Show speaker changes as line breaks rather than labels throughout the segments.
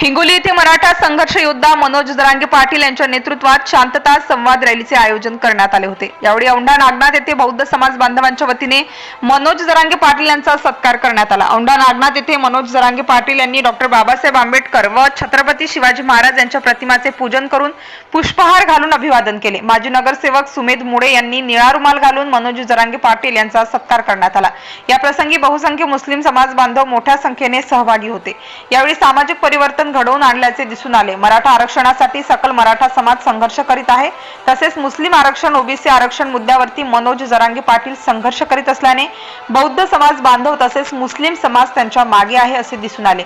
हिंगोली येथे मराठा संघर्ष योद्धा मनोज जरांगे पाटील यांच्या नेतृत्वात शांतता संवाद रॅलीचे आयोजन करण्यात आले होते. यावेळी औंढा नागनाथ येथे बौद्ध समाज बांधवांच्या वतीने मनोज जरांगे पाटील यांचा सत्कार करण्यात आला. औंढा नागनाथ येथे मनोज जरांगे पाटील यांनी डॉक्टर बाबासाहेब आंबेडकर व छत्रपती शिवाजी महाराज यांच्या प्रतिमाचे पूजन करून पुष्पहार घालून अभिवादन केले. माजी नगरसेवक सुमेध मुळे यांनी निळा रुमाल घालून मनोज जरांगे पाटील यांचा सत्कार करण्यात आला. याप्रसंगी बहुसंख्य मुस्लिम समाज बांधव मोठ्या संख्येने सहभागी होते. यावेळी सामाजिक परिवर्तन घडवून आणल्याचे दिसून आले. मराठा आरक्षणासाठी सकल मराठा समाज संघर्ष करीत आहे. तसेच मुस्लिम आरक्षण ओबीसी आरक्षण मुद्द्यावरती मनोज जरांगे पाटील संघर्ष करीत असल्याने बौद्ध समाज बांधव तसेच मुस्लिम समाज त्यांच्या मागे आहे असे दिसून आले.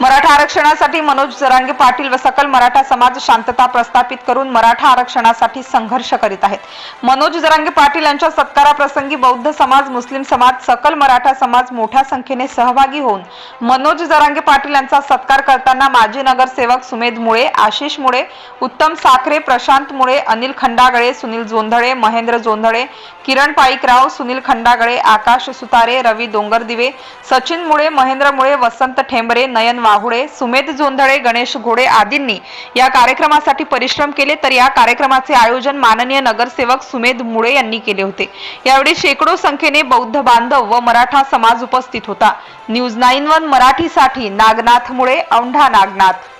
मराठा आरक्षणासाठी मनोज जरांगे पाटील व सकल मराठा समाज शांतता प्रस्थापित करून मराठा आरक्षणासाठी संघर्ष करीत आहेत. मनोज जरांगे पाटील यांच्या सत्काराप्रसंगी बौद्ध समाज मुस्लिम समाज सकल मराठा समाज मोठ्या संख्येने सहभागी होऊन मनोज जरांगे पाटील यांचा सत्कार करताना माजी नगरसेवक सुमेध मुळे आशिष मुळे उत्तम साखरे प्रशांत मुळे अनिल खंडागळे सुनील जोंधळे महेंद्र जोंधळे किरण पाईकराव सुनील खंडागळे आकाश सुतारे रवी डोंगरदिवे सचिन मुळे महेंद्र मुळे वसंत ठेंबरे नयन वाहुडे सुमेध जोंधळे गणेश घोडे आदींनी या कार्यक्रमासाठी परिश्रम केले. तर या कार्यक्रमाचे आयोजन माननीय नगरसेवक सुमेध मुळे यांनी केले होते. यावेळी शेकडो संख्येने बौद्ध बांधव व मराठा समाज उपस्थित होता. न्यूज नाईन वन मराठीसाठी नागनाथ मुळे औंढा नागनाथ.